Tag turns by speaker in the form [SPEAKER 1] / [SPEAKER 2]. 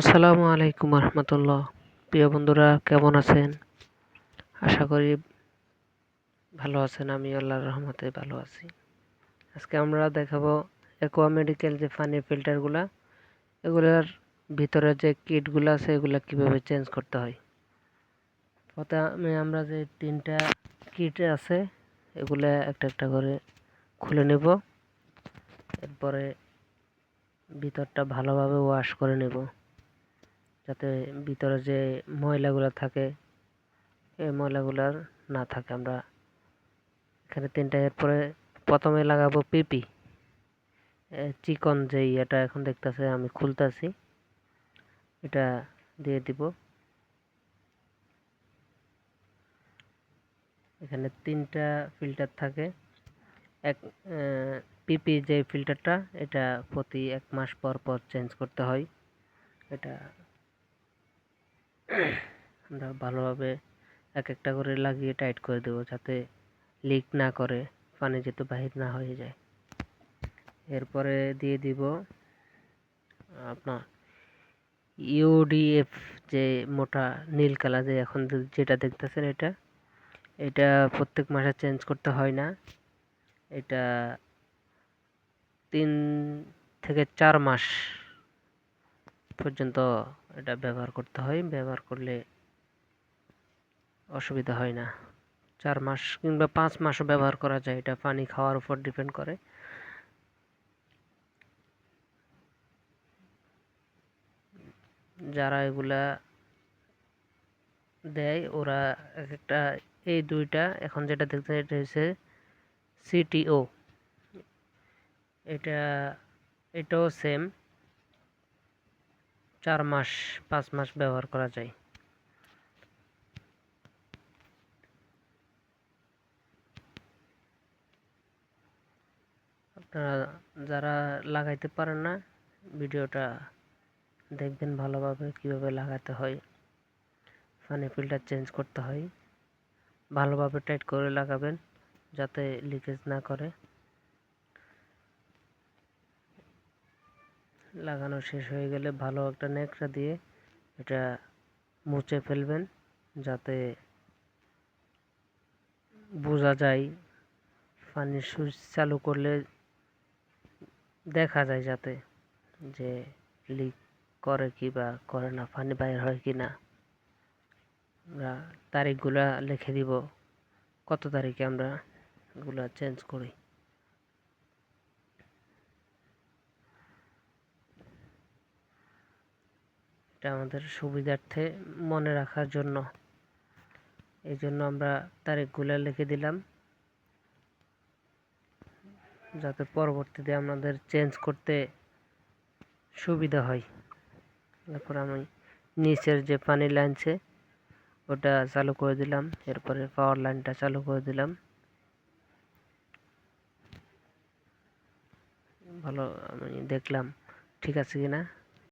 [SPEAKER 1] আসসালামু আলাইকুম রহমতুল্লাহ। প্রিয় বন্ধুরা, কেমন আছেন? আশা করি ভালো আছেন, আমি আল্লাহর রহমতে ভালো আছি। আজকে আমরা দেখাবো অ্যাকোয়া মেডিকেল যে পানি ফিল্টারগুলা, এগুলোর ভিতরে যে কিটগুলো আছে, এগুলো কীভাবে চেঞ্জ করতে হয়। প্রথমে আমরা যে তিনটা কিট আছে, এগুলো একটা একটা করে খুলে নেব। এরপরে ভিতরটা ভালোভাবে ওয়াশ করে নেব। যাতে ভিতরে যে ময়লাগুলো থাকে, এই ময়লাগুলার না থাকে। আমরা এখানে তিনটা, এরপরে প্রথমে লাগাবো পিপি। চিকন যে ইয়েটা এখন দেখতেছে, আমি খুলতেছি। এটা দিয়ে দিব। এখানে তিনটা ফিল্টার থাকে। এক পিপি যে ফিল্টারটা, এটা প্রতি এক মাস পর পর চেঞ্জ করতে হয়। এটা আমরা ভালোভাবে এক একটা করে লাগিয়ে টাইট করে দেবো যাতে লিক না করে, পানি যাতে বাহির না হয়ে যায়। এরপরে দিয়ে দিব আপনার ইউডিএফ যে মোটা নীল কালার যে এখন যেটা দেখতেছেন এটা এটা প্রত্যেক মাসে চেঞ্জ করতে হয় না। এটা তিন থেকে চার মাস পর্যন্ত এটা ব্যবহার করতে হয়। ব্যবহার করলে অসুবিধা হয় না। চার মাস কিংবা পাঁচ মাসও ব্যবহার করা যায়। এটা পানি খাওয়ার উপর ডিপেন্ড করে। যারা এগুলা দেয়, ওরা এক একটা এই দুইটা, এখন যেটা দেখতে এটা হচ্ছে সিটিও এটা, এটাও সেম চার মাস, পাঁচ মাস ব্যবহার করা যায়। আপনারা যারা লাগাইতে পারেন না, ভিডিওটা দেখবেন ভালোভাবে, কীভাবে লাগাতে হয়। পানি ফিল্টার চেঞ্জ করতে হয়। ভালোভাবে টাইট করে লাগাবেন, যাতে লিকেজ না করে। লাগানো শেষ হয়ে গেলে ভালো একটা ন্যাকড়া দিয়ে এটা মুছে ফেলবেন যাতে বোঝা যায় পানির সুইচ চালু করলে দেখা যায় যাতে যে লিক করে কি বা করে না, পানি বাইর হয় কি না। আমরা তারিখগুলা লিখে দিব, কত তারিখে আমরা এগুলা চেঞ্জ করি। এটা আমাদের সুবিধার্থে মনে রাখার জন্য। এই জন্য আমরা তারিখগুলো লিখে দিলাম। যাতে পরবর্তীতে আমাদের চেঞ্জ করতে সুবিধা হয়। তারপর আমি নিচের যে পানি লাইনছে ওটা চালু করে দিলাম। এরপরে পাওয়ার লাইনটা চালু করে দিলাম। ভালো আমি দেখলাম ঠিক আছে কিনা।